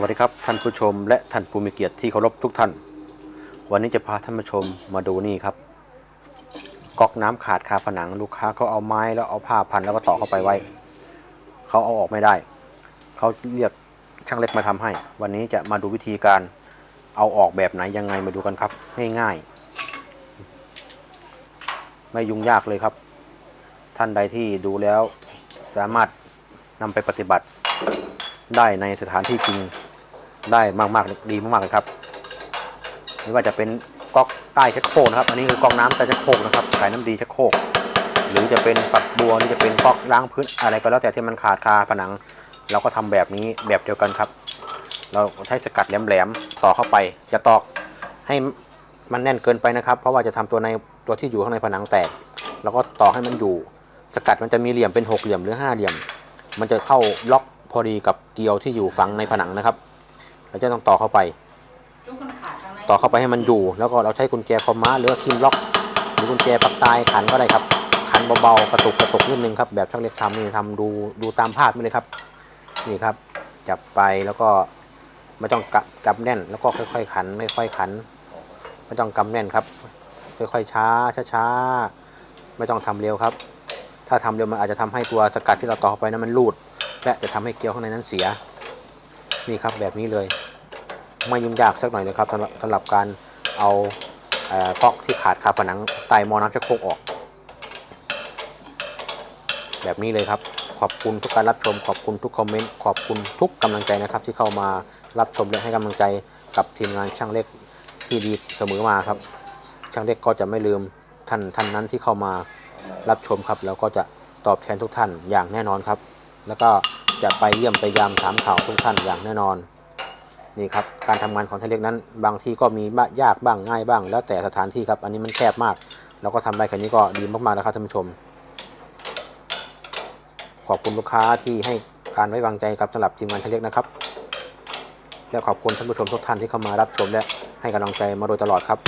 วัสดีครับท่านผู้ชมและท่านผู้มีเกียรติที่เคารพทุกท่าน วันนี้จะพาท่านผู้ชมมาดูนี่ครับก๊อกน้ำขาดคาผนังลูกค้าเขาเอาไม้แล้วเอาผ้าพันแล้วก็ต่อเข้าไปไว้เขาเอาออกไม่ได้เขาเรียกช่างเล็กมาทำให้ วันนี้จะมาดูวิธีการเอาออกแบบไหนยังไงมาดูกันครับ ง่ายๆ ไม่ยุ่งยากเลยครับ ท่านใดที่ดูแล้วสามารถนำไปปฏิบัติได้ในสถานที่จริง ได้มากๆดีมากๆเลยครับไม่ว่าจะเป็นก๊อกใต้ชักโครกนะครับ อันนี้คือก๊อกน้ำใต้ชักโครกนะครับสายน้ำดีชักโครกหรือจะเป็นฝักบัวหรือจะเป็นก๊อกล้างพื้นอะไรก็แล้วแต่ที่มันขาดคาผนัง เราก็ทำแบบนี้แบบเดียวกันครับ เราใช้สกัดแหลมๆต่อเข้าไปจะตอกให้มันแน่นเกินไปนะครับ เพราะว่าจะทำตัวในตัวที่อยู่ข้างในผนังแตกเราก็ต่อให้มันอยู่ สกัดมันจะมีเหลี่ยมเป็นหกเหลี่ยมหรือห้าเหลี่ยม มันจะเข้าล็อกพอดีกับเกลียวที่อยู่ฝังในผนังนะครับ เราจะต้องต่อเข้าไปลูกมันขาดข้างในต่อเข้าไปให้มันอยู่ แล้วก็เราใช้กุญแจคอมม้าหรือว่าคิมล็อก หรือกุญแจปักตายขันก็ได้ครับ ขันเบาๆกระตุกกระตุกนิดนึงครับแบบช่างเล็กทำนี่ทำดูดูตามภาพนี่เลยครับ นี่ครับ จับไปแล้วก็ไม่ต้องกะกำแน่น แล้วก็ค่อยๆขันค่อยๆขันไม่ต้องกำแน่นครับ ค่อยๆช้าช้าๆไม่ต้องทำเร็วครับ ถ้าทำเร็วมันอาจจะทำให้ตัวสกัดที่เราต่อเข้าไปนั้นมันรูด และจะทำให้เกลียวข้างในนั้นเสีย นี่ครับแบบนี้เลย ไม่ยุ่งยากสักหน่อยเลยครับสำหรับสำหรับการเอาเอ่อก๊อกที่ขาดคาผนังไตมอน้ำชักโครกออก แบบนี้เลยครับ ขอบคุณทุกการรับชม ขอบคุณทุกคอมเมนต์ขอบคุณทุกกำลังใจนะครับ ที่เข้ามารับชมและให้กำลังใจกับทีมงานช่างเล็กที่ดีเสมอมาครับ ช่างเล็กก็จะไม่ลืมท่านท่านนั้นที่เข้ามารับชมครับ แล้วก็จะตอบแทนทุกท่านอย่างแน่นอนครับ แล้วก็ จะไปเยี่ยมไปยามถามข่าวทุกท่านอย่างแน่นอนนี่ครับการทำงานของท่านเล็กนั้น บางที่ก็มีบ้ายากบ้างง่ายบ้าง แล้วแต่สถานที่ครับ อันนี้มันแคบมาก เราก็ทำได้แค่นี้ก็ดีมากๆแล้วครับท่านผู้ชม ขอบคุณลูกค้าที่ให้การไว้วางใจกับสำหรับทีมงานท่านเล็กนะครับ และขอบคุณท่านผู้ชมทุกท่านที่เข้ามารับชมและให้กำลังใจมาโดยตลอดครับ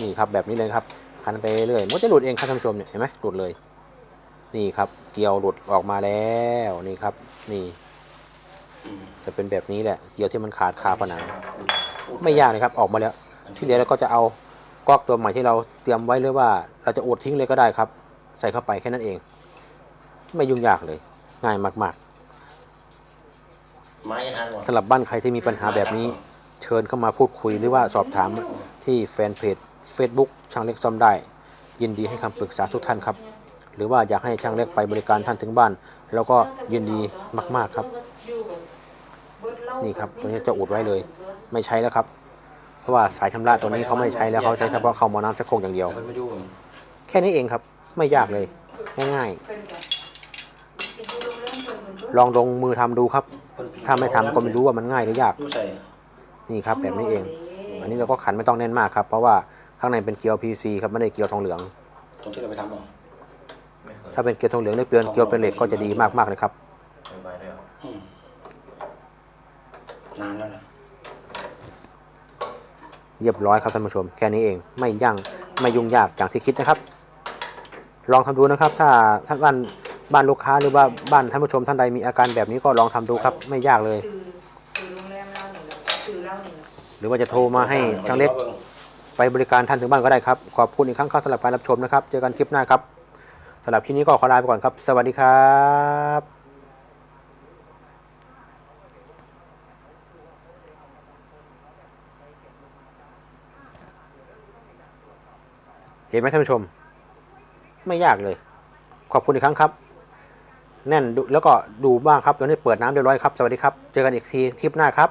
นี่ครับแบบนี้เลยครับคันไปเรื่อยๆมันจะหลุดเองครับท่านผู้ชมเนี่ยเห็นไหมหลุดเลย นี่ครับเกลียวหลุดออกมาแล้วนี่ครับ นี่ จะเป็นแบบนี้แหละ เกลียวที่มันขาดคาผนังไม่ยากเลยครับ ออกมาแล้ว ที่เหลือเราก็จะเอาก๊อกตัวใหม่ที่เราเตรียมไว้หรือว่า เราจะอุดทิ้งเลยก็ได้ครับ ใส่เข้าไปแค่นั้นเอง ไม่ยุ่งยากเลย ง่ายมากไม้อันก่อนๆสำหรับบ้านใครที่มีปัญหาแบบนี้ เชิญเข้ามาพูดคุยหรือว่าสอบถามที่แฟนเพจ Facebook ช่างเล็กซ่อมได้ ยินดีให้คำปรึกษาทุกท่านครับ หรือว่าอยากให้ช่างเล็กไปบริการท่านถึงบ้าน แล้วก็ยินดีมาก ๆครับ นี่ครับตัวนี้จะอุดไว้เลย ไม่ใช้แล้วครับ เพราะว่าสายชำระตัวนี้เขาไม่ใช้แล้วเขาใช้เฉพาะเข้ามอน้ำชักโครกอย่างเดียว แค่นี้เองครับ ไม่ยากเลย ง่ายๆ ลองลงมือทำดูครับ ถ้าไม่ทำก็ไม่รู้ว่ามันง่ายหรือยาก นี่ครับแบบนี้เอง อันนี้เราก็ขันไม่ต้องแน่นมากครับ เพราะว่าข้างในเป็นเกลียว PC ครับไม่ได้เกลียวทองเหลือง ตรงที่เราไปทำหรอ ถ้าเป็นเกลียวทองเหลืองได้เปลือนเกลียวเป็นเหล็กก็จะดีมากๆเลยครับอืมนานแล้วนะเรียบร้อยครับท่านผู้ชมแค่นี้เองไม่ยั่งไม่ยุ่งยากอย่างที่คิดนะครับ ลองทำดูนะครับ ถ้าท่านบ้านบ้านลูกค้าหรือว่าบ้านท่านผู้ชมท่านใดมีอาการแบบนี้ก็ลองทำดูครับ ไม่ยากเลยสื่อสื่อโรงแรมเราหนึ่งสื่อเราหนึ่งหรือว่าจะโทรมาให้ช่างเล็กไปบริการท่านถึงบ้านก็ได้ครับ ขอบคุณอีกครั้งครับสำหรับการรับชมนะครับ เจอกันคลิปหน้าครับ สำหรับคลิปนี้ก็ขอลาไปก่อนครับ สวัสดีครับเห็นไหมท่านผู้ชม ไม่ยากเลย ขอบคุณอีกครั้งครับ แน่นดูแล้วก็ดูบ้างครับตอนนี้เปิดน้ำเรียบร้อยครับ สวัสดีครับ เจอกันอีกทีคลิปหน้าครับ